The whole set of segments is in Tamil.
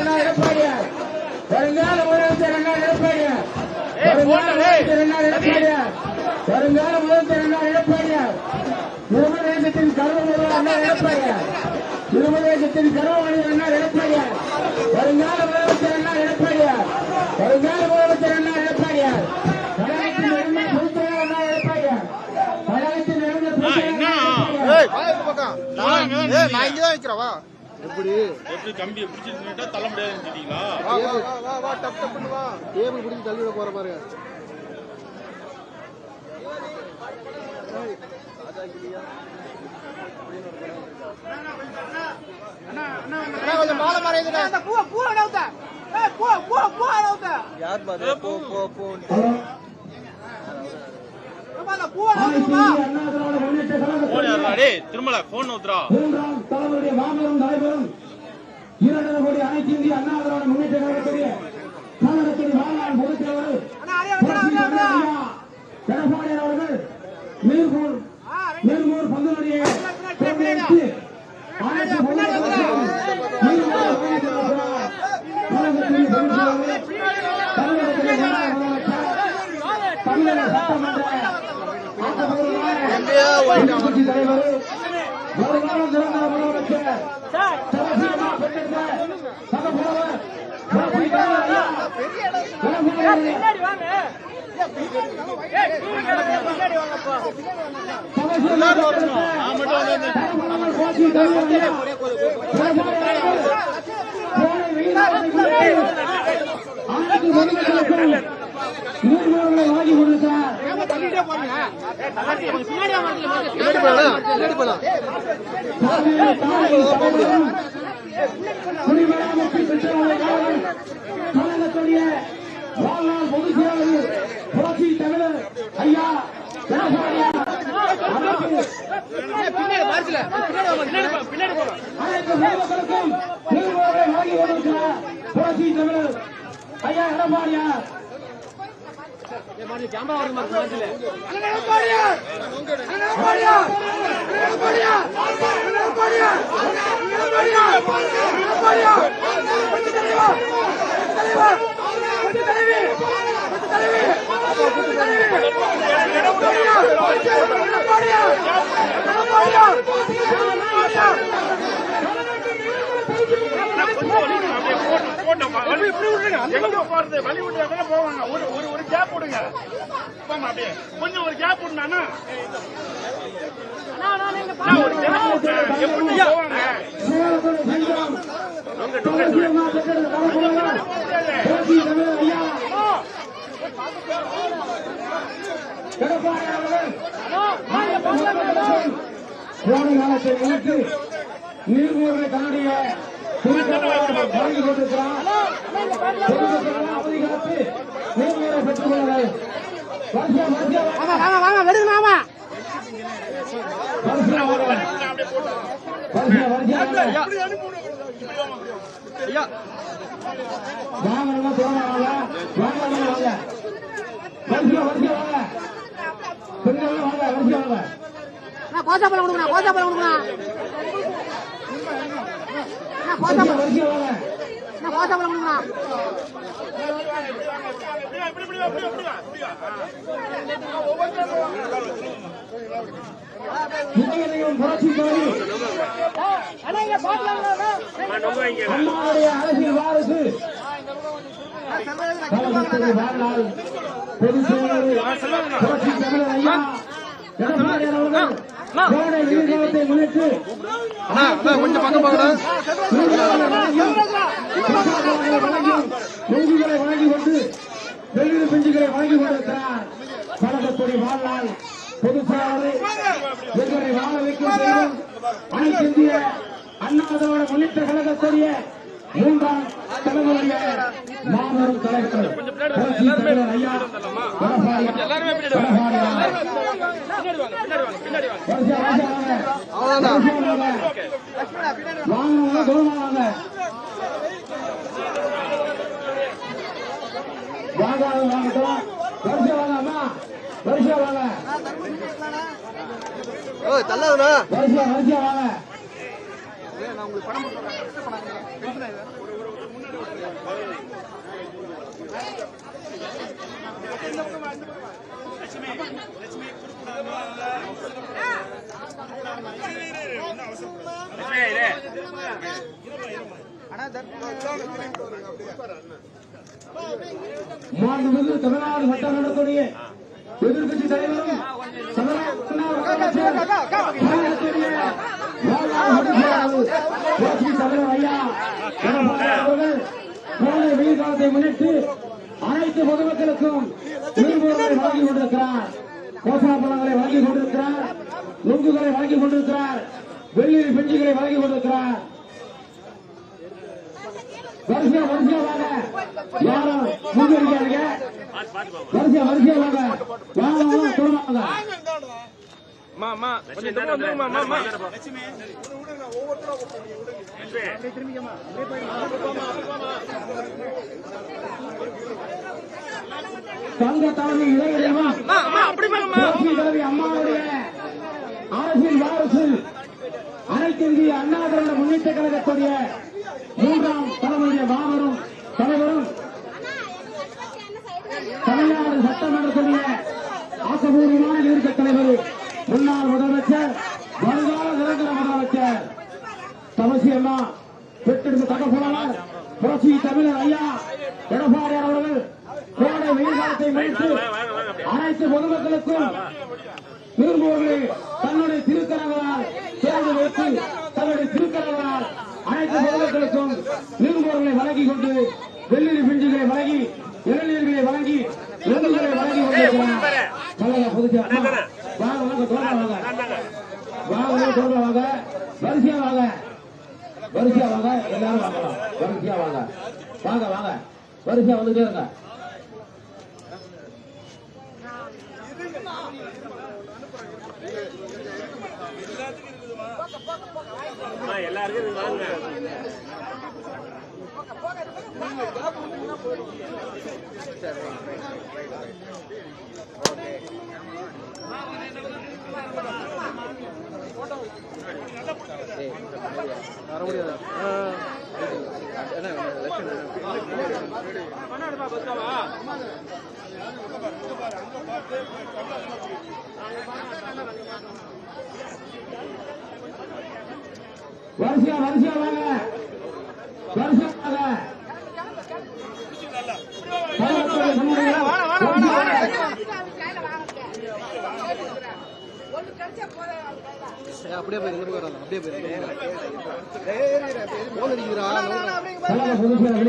அண்ணா எடப்பாடியார். வருங்கால முதலமைச்சர் அண்ணா எடப்பாடியார். வருங்கால முதலமைச்சர் அண்ணா எடப்பாடியார். இருபது தேசத்தின் கருவமுறை அண்ணா எடப்பாடியார். இருபது தேசத்தின் கருவமணி அண்ணா எடப்பாடியார். வருங்கால முதலமைச்சர் அண்ணா எடப்பாடியார். வருங்கால முதலமைச்சர் அண்ணா எடப்பாடியார். நான் நான் இங்கதான் வைக்கிறேன் வா. எப்படி எப்படி கம்பியை பிடிச்சிட்டு நின்னுட்டா தள்ள முடியாதுன்னு சொல்லிட்டீங்களா வா வா வா, வா வா டப் டப்னு வா டேபிள் பிடிச்சி தள்ளி விட போற பாரு அண்ணா, கொஞ்சம் மாலை மறையுதுண்ணா. யார் பாரு? போ, போ, போ. ஆயிரத்தி அண்ணா திராவிட முன்னேற்ற கழகத்தின் போன் யாருடா டேய் திருமலா போன் ஊத்துறா மூன்றாம் தலைவருடைய மாபெரும் தலைவரும் இரண்டரை கோடி அனைத்து இந்திய அண்ணா திராவிட முன்னேற்ற கழகத்துடைய ஐயா எடப்பாடியார் அவர்கள் நீர்கூர் நீர்கூர் பங்குடைய தமிழகத்தின் தமிழக சட்டமன்ற ஆக்கப்பூர்வமான எங்கேயோ வாங்கி கொடுத்தார் கழகத்துடைய வாழ்நாள் பொதுச் செயலாளர் புரட்சி தலைவர் ஐயா புரட்சி தலைவர் ஐயா எடப்பாடியார். எங்க போறது வழி விட்டு போவாங்க ஒரு ஒரு ஒரு கேப் விடுங்க போங்க அப்படியே கொஞ்சம் ஒரு கேப் விடுனா ஒரு கேப் விட்டு எப்படி போவாங்க காலத்தை முன்னிட்டு நீர்மூர்களை தன்னுடைய குறிப்பிட்ட வழங்கி கொண்டிருக்கிறார் பொதுமக்கள் அவதி காத்து நீர்மூரை பெற்றுக் கொள்ளுங்கள் வருஷம் வருஷம் வருஷம் தோணாங்க வாங்கணும் வாங்க வருஷம் வருஷம் வாங்க பெண்கள் வாங்க. வருஷம் வாங்க கோசாப்பழம் கொடுக்கணும் கொடுக்கணும் வருஷம் வருஷம் வாங்க கொடுக்கணும் அம்மாவுடைய அரசியல் வாழ்நாள் பொதுச் செயலாளர் புரட்சி தமிழர் ஐயா எடப்பாடி அவர்கள் கோடை எதிர்காலத்தை முன்னிட்டு அண்ணா அண்ணா கொஞ்சம் பக்கம் போங்கண்ணா நெஞ்சுகளை வழங்கி கொண்டு வெள்ளி பெஞ்சுகளை வழங்கி கொண்டிருக்கிறார் கழகத்துடைய வாழ்நாள் பொதுச் செயலாளர் எங்களை வாழ வைக்கும் அனைத்து இந்திய அண்ணாதோட முன்னேற்ற கழகத்துடைய மூன்றாம் தலைமுறைய மாபெரும் தலைவர் ஐயா எடப்பாடியார் எடப்பாடியார் வருஷம் வருஷம் வாங்க. அவ்வளவுதானா வருஷம் வாங்க. வாங்கணும்னா தூரமா வாங்க வாங்க வாங்கட்டும் வருஷம் வாங்க அம்மா வருஷம் வாங்க ஓ தள்ளாதுண்ணா வருஷம் வருஷம் வாங்க நான் உங்களுக்கு பணம் போட்டுறேன். மாண்புமிகு தமிழ்நாடு சட்டமன்றத்துடைய எதிர்கட்சி தலைவரும் தமிழ்நாடு தலைவர் ஐயா போன அவர்கள் வெயில் காலத்தை முன்னிட்டு அனைத்து பொதுமக்களுக்கும் விரும்புகளை வழங்கிக் கொண்டிருக்கிறார். கோசா பழங்களை வழங்கிக் கொண்டிருக்கிறார். நுங்குகளை வழங்கிக் கொண்டிருக்கிறார். வெள்ளி பெஞ்சுகளை வழங்கிக் கொண்டிருக்கிறார். வரிசையா வரிசையா வாங்க. யாரும் முன்னெடுக்காதீங்க வரிசையா வரிசையா வாங்க. வாங்க வாங்க தொடங்க தங்க தலைமை தலைவி அம்மாவுடைய அரசியல் வாரிசு அனைத்து இந்திய அண்ணா திராவிட முன்னேற்ற கழகத்துடைய மூன்றாம் தலைமுறைய மாபெரும் தலைவரும் தமிழ்நாடு சட்டமன்றத்துடைய ஆக்கப்பூர்வமான நிறுத்த தலைவர் முன்னாள் முதலமைச்சர் முதலமைச்சர் தவசி அம்மா பெற்றெடுத்த தகவலாளர் புரட்சி தமிழர் ஐயா எடப்பாடியார் அவர்கள் கோடை வெயில் காலத்தை முடித்து அனைத்து பொதுமக்களுக்கும் விரும்புவர்களை தன்னுடைய திருக்கரங்களால் தேர்ந்து வைத்து தன்னுடைய திருக்கரங்களால் அனைத்து பொதுமக்களுக்கும் விரும்புவர்களை வழங்கிக் கொண்டு வெள்ளி பிஞ்சுகளை வழங்கி இளைஞர்களை வழங்கி விருந்துகளை வழங்கி கொண்டிருக்கிறார் சொல்லுங்க புதுச்சா வாங்க வாங்க தோன்ற வாங்க வாங்க வாங்க வரிசையா வாங்க வரிசையா வாங்க எல்லாரும் வாங்கலாம் வரிசையா வாங்க. வாங்க வாங்க. வரிசையா வந்துட்டே இருங்க. எல்லாருக்கும் வாங்க. வர முடியாது வரிசையா வரிசையா வாங்க. அப்படியே வாங்க பாலக்கோடு முன்னுடைய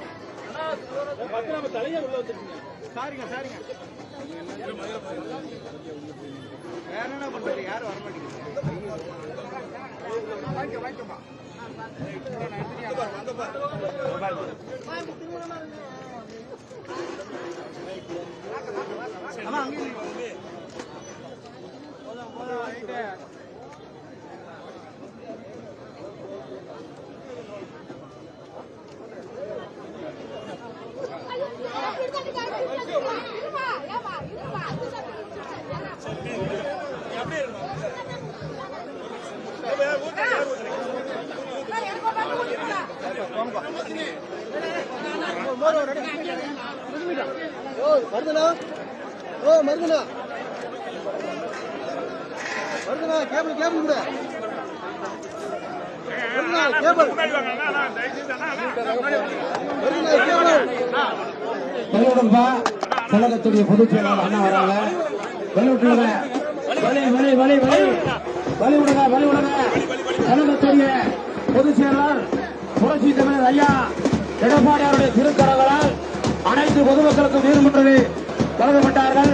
வாங்க வாங்க வாங்க வழி வழி இந்த மருதனா ஓ மருதனா கேபிள் கேபிள் கூட கேபிள் கேபிள் கழகத்துடைய பொதுச் செயலாளர் அண்ணா வராங்க வெளியிட்டுருங்க வழி வழி வழி வழி வழி விடுங்க வழி விடுங்க கழகத்துடைய பொதுச் செயலாளர் புரட்சி தமிழர் ஐயா எடப்பாடியாருடைய திருக்கரங்களால் அனைத்து பொதுமக்களுக்கும் நீர்மன்றது வழங்கப்பட்டார்கள்.